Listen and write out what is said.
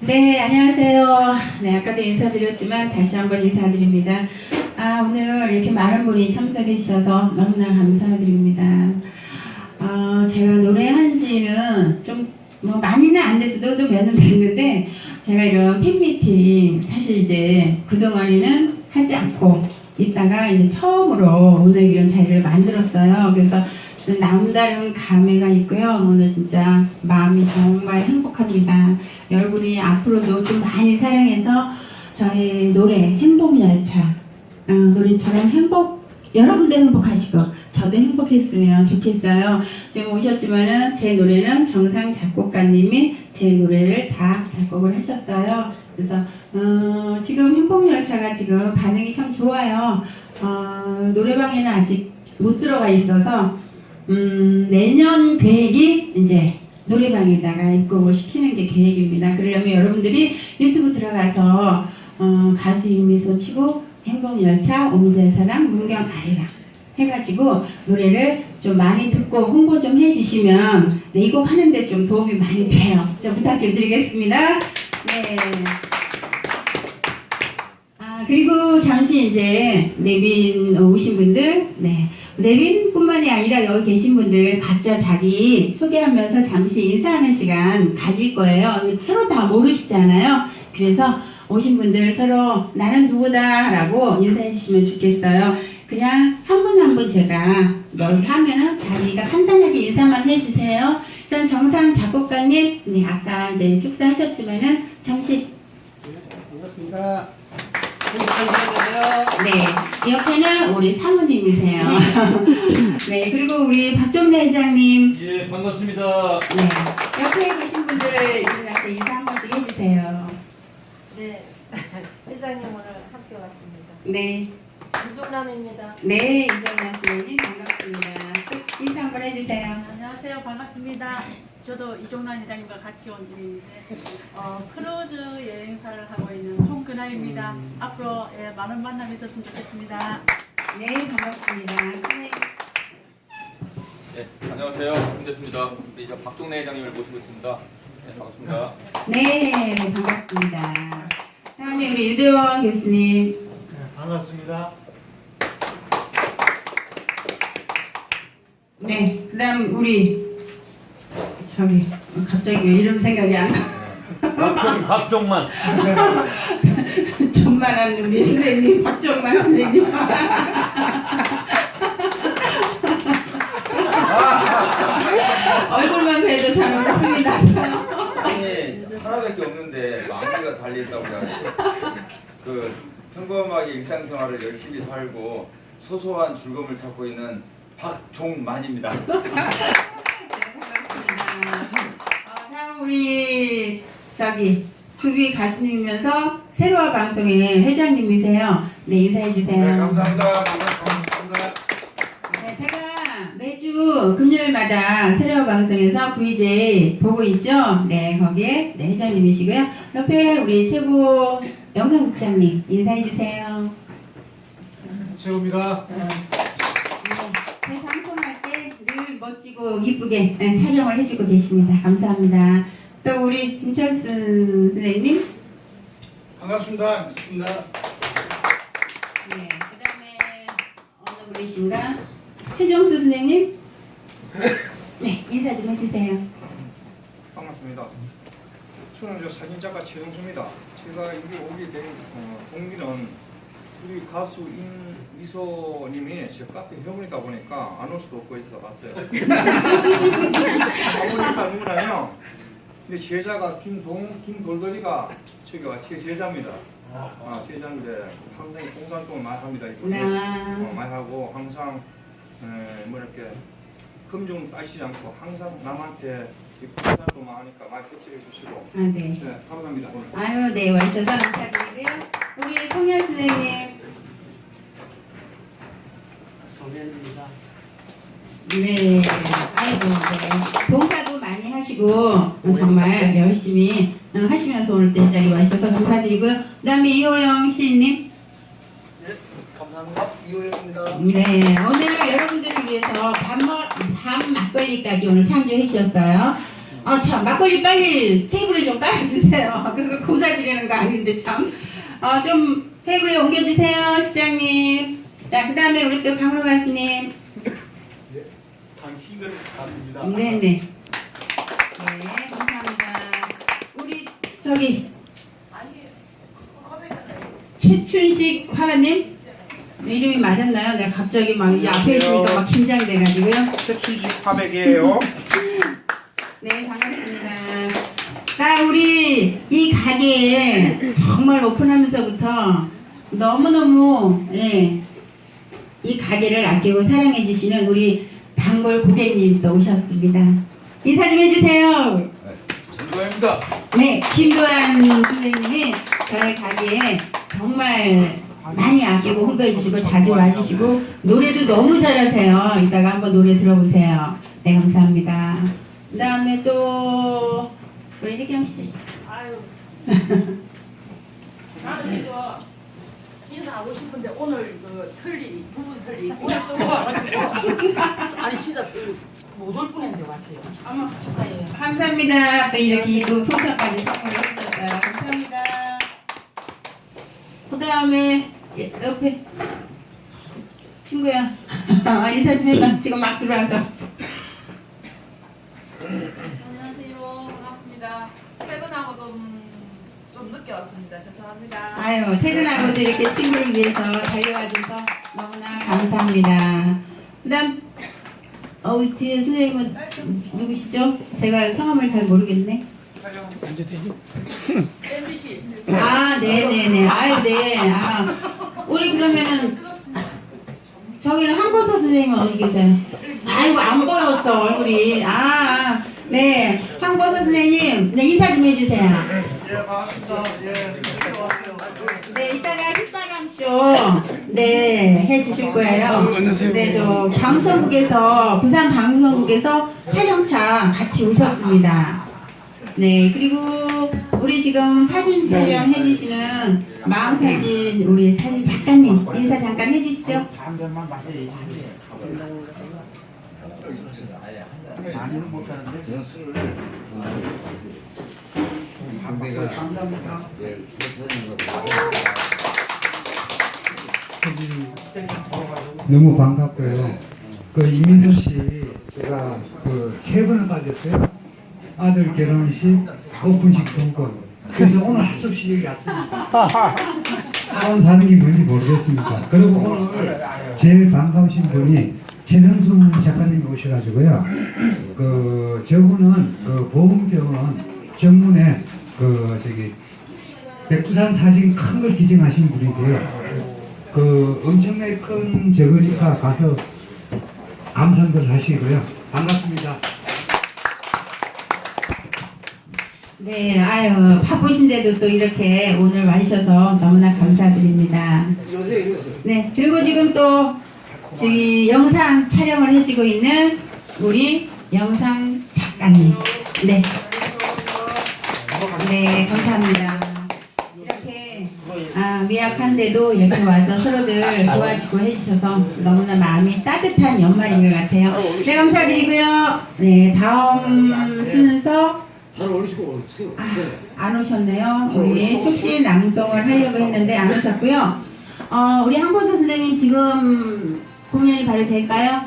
네, 안녕하세요. 네, 아까도 인사드렸지만 다시 한번 인사드립니다. 아, 오늘 이렇게 많은 분이 참석해 주셔서 너무나 감사드립니다. 어, 제가 노래한 지는 좀 뭐 많이는 안 됐어도 또몇년 됐는데 제가 이런 팬미팅 사실 이제 그동안에는 하지 않고 있다가 이제 처음으로 오늘 이런 자리를 만들었어요. 그래서 남다른 감회가 있고요. 오늘 진짜 마음이 정말 행복합니다. 여러분이 앞으로도 좀 많이 사랑해서 저희 노래 행복 열차 어, 노래처럼 행복 여러분도 행복하시고 저도 행복했으면 좋겠어요. 지금 오셨지만은 제 노래는 정상 작곡가님이 제 노래를 다 작곡을 하셨어요. 그래서 어, 지금 행복 열차가 지금 반응이 참 좋아요. 어, 노래방에는 아직 못 들어가 있어서 음, 내년 계획이 이제 노래방에다가 입곡을 시키는 게 계획입니다. 그러려면 여러분들이 유튜브 들어가서 어, 가수 임미소 치고 행복열차 옴제사랑 문경 아리랑 해가지고 노래를 좀 많이 듣고 홍보 좀 해주시면 네, 이곡 하는데 좀 도움이 많이 돼요. 좀 부탁 좀 드리겠습니다. 네. 아 그리고 잠시 이제 내빈 오신 분들 네 내빈뿐만이 아니라 여기 계신 분들 각자 자기 소개하면서 잠시 인사하는 시간 가질 거예요. 서로 다 모르시잖아요. 그래서 오신 분들 서로 나는 누구다 라고 인사해 주시면 좋겠어요. 그냥 한 분 한 분 제가 뭘 하면은 자기가 간단하게 인사만 해주세요. 일단 정상 작곡가님, 네 아까 이제 축사하셨지만은 잠시 반갑습니다. 네, 옆에는 우리 사모님이세요. 네, 그리고 우리 박종래 회장님, 예, 반갑습니다. 네, 옆에 계신 분들 일어나서 인사 한 번씩 해주세요. 네, 회장님 오늘 함께 왔습니다. 네, 이종남입니다. 네, 이정현 선생님 반갑습니다. 또 인사 한 번 해주세요. 안녕하세요. 반갑습니다. 저도 회장님과 같이 온 일인데 어, 크루즈 여행사를 하고 있는 송근아입니다. 앞으로 예, 많은 만남 있었으면 좋겠습니다. 네, 반갑습니다. 선생님. 예, 안녕하세요. 김대수입니다. 우리 저 박종래 회장님을 모시고 있습니다. 네, 반갑습니다. 네, 반갑습니다. 다음에 우리 유대원 교수님. 반갑습니다. 네, 그다음 우리 저기 갑자기 이름 생각이 안 나. 박종, 박종만. 존만한 우리 선생님 박정만 선생님. 얼굴만 봬도 잘 웃습니다. 아니 하나밖에 없는데 만개가 달려있다고 그래가지고 그 평범하게 일상생활을 열심히 살고 소소한 즐거움을 찾고 있는 박종만입니다. 네, 반갑습니다. 우리 저기 수비 가수님이면서 세로와 방송의 회장님이세요. 네 인사해 주세요. 네 감사합니다. 반갑습니다. 네, 제가 매주 금요일마다 세레오 방송에서 VJ 보고 있죠? 네, 거기에 네, 회장님이시고요. 옆에 우리 최고 영상국장님 인사해 주세요. 최고입니다. 네, 늘 멋지고 이쁘게 네, 촬영을 해주고 계십니다. 감사합니다. 또 우리 김철순 선생님. 반갑습니다. 반갑습니다. 네, 그 다음에 어느 분이신가? 최정수 선생님. 네, 인사 좀 해주세요. 반갑습니다. 저는 저 사진작가 최동수입니다. 제가 여기 오게 된 어, 동기는 우리 가수 임미소님이 제 카페 회원이다 보니까 안 올 수도 없고 해서 왔어요. 가보니까 누구냐면 내 제자가 김동 김돌돌이가 저기 와제 제자입니다. 아 제자인데 항상 공산통을 많이 합니다. 이분이. 어, 나 많이 하고 항상 에, 뭐 이렇게 금좀 따시지 않고 항상 남한테 이 공산통만 하니까 많이 격려해 주시고 아, 네. 네 감사합니다. 아유, 네, 와주셔서 감사드리고요. 우리 송현 선생님. 정현입니다. 네, 아이고, 네. 봉사도 많이 하시고, 정말 열심히 어, 하시면서 오늘 때 자리 와주셔서 감사드리고요. 그 다음에 이호영 시인님. 감사합니다. 이호영입니다. 네, 오늘 여러분들을 위해서 밥, 먹, 밥 막걸리까지 오늘 창조해 주셨어요. 아, 참, 막걸리 빨리 테이블에 좀 깔아주세요. 그거 고사지려는 거 아닌데, 참. 어, 좀 테이블에 옮겨주세요, 시장님. 자, 그 다음에 우리 또 박로 가수님. 당희근 같습니다. 네네. 네, 감사합니다. 우리, 저기, 최춘식 화가님? 이름이 맞았나요? 내가 갑자기 막 이 앞에 있으니까 막 긴장돼가지고요. 최춘식 화백이에요. 네, 반갑습니다. 자, 우리 이 가게 정말 오픈하면서부터 너무너무, 예, 이 가게를 아끼고 사랑해주시는 우리 단골 고객님 또 오셨습니다. 인사 좀 해주세요. 전두환입니다. 네, 김도환 선생님이 저희 가게에 정말 많이 아끼고 홍보해주시고 자주 와주시고 노래도 너무 잘하세요. 이따가 한번 노래 들어보세요. 네, 감사합니다. 그 다음에 또 우리 혜경 씨. 아유. 나는 지금 인사하고 싶은데 오늘 그 틀리 부분 틀리 오늘 또 와가지고 아니 진짜 못 올 뻔했는데 왔 어머, 축하해요. 감사합니다. 또 이렇게 또 풍선까지 선물을 해주셨어요. 감사합니다. 그 다음에 옆에 친구야 인사 좀 해봐. 지금 막 들어와서. 안녕하세요. 반갑습니다. 퇴근하고 좀, 좀 늦게 왔습니다. 죄송합니다. 아유, 퇴근하고도 이렇게 친구를 위해서 달려와줘서 너무나 감사합니다. 그 다음, 어, 우리 뒤에 선생님은 누구시죠? 제가 성함을 잘 모르겠네. MBC 아, 네네네. 아유, 네. 아, 우리 그러면은, 저기는 한보서 선생님은 어디 계세요? 아이고, 안 보였어, 얼굴이. 아, 아, 네. 한보서 선생님, 네, 인사 좀 해주세요. 예, 반갑습니다. 예, 왔어요. 네, 이따가 휘파람쇼 네 해주실 거예요. 네, 저 방송국에서 부산 방송국에서 촬영차 같이 오셨습니다. 네, 그리고 우리 지금 사진 촬영 해주시는 마음사진 우리 사진 작가님 인사 잠깐 해주시죠. 한잔만 마셔야지. 많이는 못하는데. 감사합니다. 너무 반갑고요. 그 이민선 씨 제가 그 세 번을 빠졌어요. 아들 결혼식, 오픈식 두 번. 그래서 오늘 할 수 없이 여기 왔습니다. 사람 사는 게 뭔지 모르겠습니까? 그리고 오늘 제일 반가우신 분이 최성순 작가님이 오셔가지고요. 그 저분은 그 보험병원 정문에 그 저기 백두산 사진 큰 걸 기증하신 분이고요. 그 엄청나게 큰 저거니까 가서 감상들 하시고요. 반갑습니다. 네, 아유 바쁘신데도 또 이렇게 오늘 와주셔서 너무나 감사드립니다. 네, 그리고 지금 또 저기 영상 촬영을 해주고 있는 우리 영상 작가님. 네. 네, 감사합니다. 이렇게 아, 미약한데도 이렇게 와서 서로들 도와주고 해주셔서 너무나 마음이 따뜻한 연말인 것 같아요. 네, 감사드리고요. 네, 다음 순서 아, 안 오셨네요. 우리 속시 낭송을 하려고 했는데 안 오셨고요. 어, 우리 한보선 선생님 지금 공연이 바로 될까요?